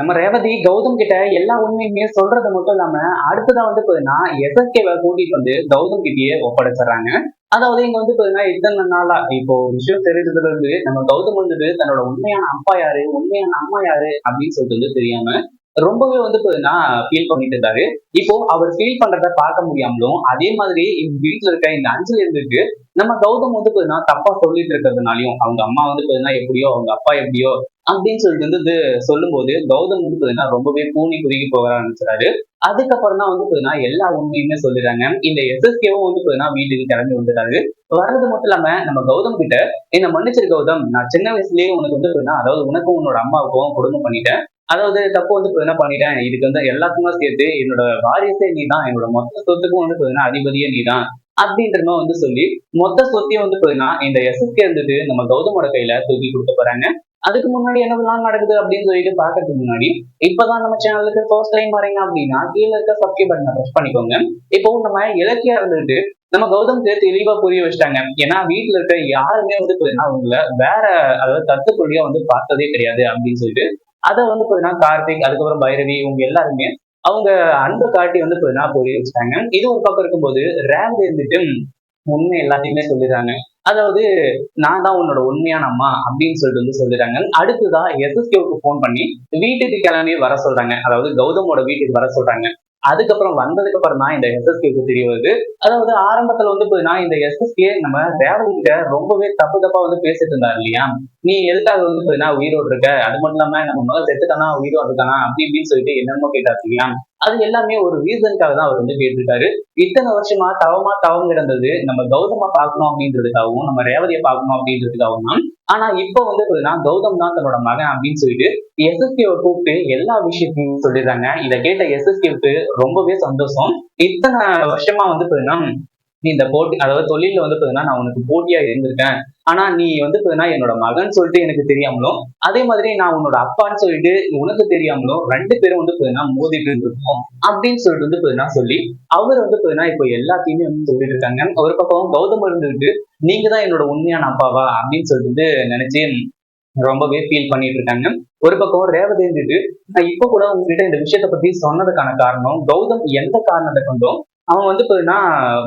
நம்ம ரேவதி கௌதம் கிட்ட எல்லா உண்மையுமே சொல்றது மட்டும் இல்லாம அடுத்ததா வந்து பாத்தீங்கன்னா எஸ்எஸ்கேவை கூட்டிட்டு வந்து கௌதம் கிட்டயே ஒப்படைச்சிடுறாங்க. அதாவது இங்க வந்து பாத்தீங்கன்னா இத்தனை நாளா இப்போ விஷயம் தெரிஞ்சதுல இருந்து நம்ம கௌதம் வந்துட்டு தன்னோட உண்மையான அப்பா யாரு உண்மையான அம்மா யாரு அப்படின்னு சொல்லிட்டு வந்து தெரியாம ரொம்பவே வந்து பாத்தீங்கன்னா ஃபீல் பண்ணிட்டு இருந்தாரு. இப்போ அவர் ஃபீல் பண்றத பார்க்க முடியாமலும் அதே மாதிரி இந்த வீட்டுல இருக்க இந்த அஞ்சல் இருந்துட்டு நம்ம கௌதம் வந்து பாத்தீங்கன்னா தப்பா சொல்லிட்டு இருக்கிறதுனாலையும் அவங்க அம்மா வந்து பாத்தீங்கன்னா எப்படியோ அவங்க அப்பா எப்படியோ அப்படின்னு சொல்லிட்டு வந்து இது சொல்லும்போது கௌதம் வந்து ரொம்பவே பூனி குறுகி போக ஆரம்பிச்சாரு அதுக்கப்புறம் தான் வந்து பாத்தீங்கன்னா எல்லா உண்மையுமே சொல்லிடுறாங்க. இந்த எஸ்எஸ்கேவும் வந்து பாத்தீங்கன்னா வீட்டுக்கு கிளம்பி வந்துட்டாரு. வர்றது மட்டும் இல்லாம நம்ம கௌதம் கிட்ட என்ன மன்னிச்சிரு கௌதம் நான் சின்ன வயசுலயே உனக்கு வந்து பாத்தீங்கன்னா அதாவது உனக்கும் உன்னோட அம்மாவுக்கும் குடும்பம் பண்ணிட்டேன். அதாவது தப்பு வந்து இப்ப என்ன பண்ணிட்டேன். இதுக்கு வந்து எல்லாத்துக்குமே சேர்த்து என்னோட வாரிசே நீ தான் என்னோட மொத்த சொத்துக்கும் வந்து பாத்தீங்கன்னா அதிபதியே நீ தான் அப்படின்ற மாதிரி வந்து சொல்லி மொத்த சொத்தையும் வந்து பாத்தீங்கன்னா இந்த எஸ்எஸ்கே இருந்தது நம்ம கௌதமோட கையில தூக்கி கொடுக்க போறாங்க. அதுக்கு முன்னாடி என்னவெல்லாம் நடக்குது அப்படின்னு சொல்லிட்டு பாக்கிறதுக்கு முன்னாடி இப்பதான் நம்ம சேனலுக்கு ஃபர்ஸ்ட் டைம் வரீங்க அப்படின்னா கீழே இருக்க சப்ஸ்கிரைப் பட்டனை ப்ரெஸ் பண்ணிக்கோங்க. இப்போ நம்ம இலக்கியா இருந்துட்டு நம்ம கௌதம்க்கு தெளிவா புரிய வச்சுட்டாங்க. ஏன்னா வீட்டுல இருக்க யாருமே வந்து பாத்தீங்கன்னா அவங்கள வேற அதாவது தத்துக்குள்ளியா வந்து பார்த்ததே கிடையாது அப்படின்னு சொல்லிட்டு அதை வந்து பாத்தீங்கன்னா கார்த்திக் அதுக்கப்புறம் பைரவி இவங்க எல்லாருமே அவங்க அன்பு காட்டி வந்து பாத்தீங்கன்னா புரிய வச்சுட்டாங்க. இது ஒரு பக்கம் இருக்கும்போது ரேவதி இருந்துட்டு உண்மை எல்லாத்தையுமே சொல்லிடுறாங்க. அதாவது நான் தான் உன்னோட உண்மையான அம்மா அப்படின்னு சொல்லிட்டு வந்து சொல்லிடுறாங்க அடுத்ததா எஸ்எஸ்கேவுக்கு ஃபோன் பண்ணி வீட்டுக்கு கிளம்பி வர சொல்றாங்க. அதாவது கௌதமோட வீட்டுக்கு வர சொல்றாங்க. அதுக்கப்புறம் வந்ததுக்கு அப்புறம் தான் இந்த எஸ்எஸ்கேக்கு தெரிய வருது. அதாவது ஆரம்பத்துல வந்து நான் இந்த எஸ்எஸ்கே நம்ம ரேவதி ரொம்பவே தப்பு தப்பா வந்து பேசிட்டு இருந்தாரு இல்லையா? நீ எதுக்காக வந்து பார்த்தீங்கன்னா உயிரோடு இருக்க? அது மட்டும் இல்லாம நம்ம மகள் செத்துட்டானா உயிரோடு இருக்கானா? அப்படி இப்படின்னு சொல்லிட்டு என்னென்னமோ கேட்டாரு அது எல்லாமே ஒரு ரீசனுக்காக தான் அவர் வந்து கேட்டிருக்காரு. இத்தனை வருஷமா தவமா தவம் கிடந்தது. நம்ம கௌதமா பார்க்கணும் அப்படின்றதுக்காகவும் நம்ம ரேவதியை பார்க்கணும் அப்படின்றதுக்காகவும் தான். ஆனா இப்போ வந்து பாத்தீங்கன்னா கௌதம் தான் தன்னோட மகன் அப்படின்னு சொல்லிட்டு எஸ்எஸ்கேவை கூப்பிட்டு எல்லா விஷயத்தையும் சொல்லிடுறாங்க. இதை கேட்ட எஸ்எஸ்கேவுக்கு ரொம்பவே சந்தோஷம். இத்தனை வருஷமா வந்து பாத்தீங்கன்னா நீ இந்த போட்டி அதாவது தொழில வந்து பாத்தீங்கன்னா நான் உனக்கு போட்டியா இருந்திருக்கேன். ஆனா நீ வந்து பாத்தீங்கன்னா என்னோட மகன் சொல்லிட்டு எனக்கு தெரியாமலும் அதே மாதிரி நான் உன்னோட அப்பான்னு சொல்லிட்டு உனக்கு தெரியாமலும் ரெண்டு பேரும் வந்து பாத்தீங்கன்னா மோதிட்டு இருந்திருக்கோம் அப்படின்னு சொல்லிட்டு வந்து பாத்தீங்கன்னா சொல்லி அவர் வந்து பாத்தீங்கன்னா இப்போ எல்லாத்தையுமே வந்து சொல்லிட்டு இருக்காங்க. ஒரு பக்கம் கௌதம் இருந்துட்டு நீங்க தான் என்னோட உண்மையான அப்பாவா அப்படின்னு சொல்லிட்டு நினைச்சு ரொம்பவே ஃபீல் பண்ணிட்டு இருக்காங்க. ஒரு பக்கம் ரேவதி இருந்துட்டு நான் இப்ப கூட உங்ககிட்ட இந்த விஷயத்த பத்தி சொன்னதுக்கான காரணம் கௌதம் எந்த காரணத்தை கொண்டும் அவன் வந்து பாத்தீங்கன்னா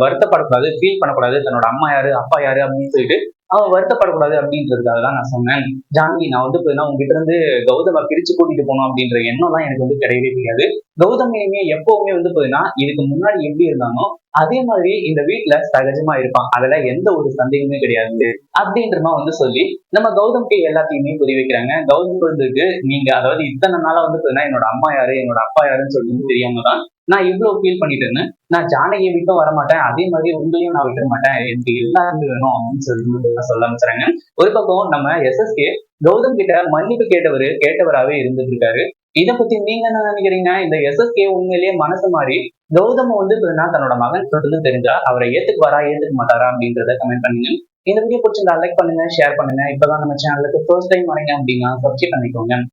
வருத்தப்படக்கூடாது ஃபீல் பண்ணக்கூடாது. தன்னோட அம்மா யாரு அப்பா யாரு அப்படின்னு சொல்லிட்டு அவன் வருத்தப்படக்கூடாது அப்படின்றதுக்காக தான் நான் சொன்னேன். ஜான்வி நான் வந்து இப்போ உங்ககிட்ட இருந்து கௌதம பிரிச்சு கூட்டிட்டு போனோம் அப்படின்ற எண்ணம்லாம் எனக்கு வந்து கிடையவே கிடையாது. கௌதமையுமே எப்பவுமே வந்து பாத்தீங்கன்னா இதுக்கு முன்னாடி எப்படி இருந்தானோ அதே மாதிரி இந்த வீட்டுல சகஜமா இருப்பான். அதுல எந்த ஒரு சந்தேகமே கிடையாது அப்படின்றமா வந்து சொல்லி நம்ம கௌதம்க்கு எல்லாத்தையுமே புரிய வைக்கிறாங்க. கௌதம் வந்துட்டு நீங்க அதாவது இத்தனை நாளா வந்து என்னோட அம்மா யாரு என்னோட அப்பா யாருன்னு சொல்லிட்டு தெரியாம தான் நான் இவ்வளவு ஃபீல் பண்ணிட்டு இருந்தேன். நான் ஜானகியை விட்டும் வர மாட்டேன் அதே மாதிரி உங்களையும் நான் விட்டுற மாட்டேன். எனக்கு எல்லாருமே வேணும் அப்படின்னு சொல்லி சொல்ல ஆரம்பிச்சுறாங்க ஒரு பக்கம் நம்ம எஸ்எஸ்கே கௌதம் கிட்ட மன்னிப்பு கேட்டவர் கேட்டவராகவே இருந்துட்டு இருக்காரு. இதை பத்தி நீங்க என்ன நினைக்கிறீங்க? இந்த எஸ்எஸ்கே உண்மையிலேயே மனசு மாறி கௌதம் வந்து தன்னோட மகன் சொல்றது தெரிஞ்சா அவரை ஏத்துக்கு வரா ஏத்துக்க மாட்டாரா அப்படின்றத கமெண்ட் பண்ணுங்க. இந்த வீடியோ பிடிச்சிருந்தா லைக் பண்ணுங்க ஷேர் பண்ணுங்க. இப்பதான் நம்ம சேனலுக்கு ஃபர்ஸ்ட் டைம் வரீங்க அப்படின்னா சப்ஸ்கிரைப் பண்ணிக்கோங்க.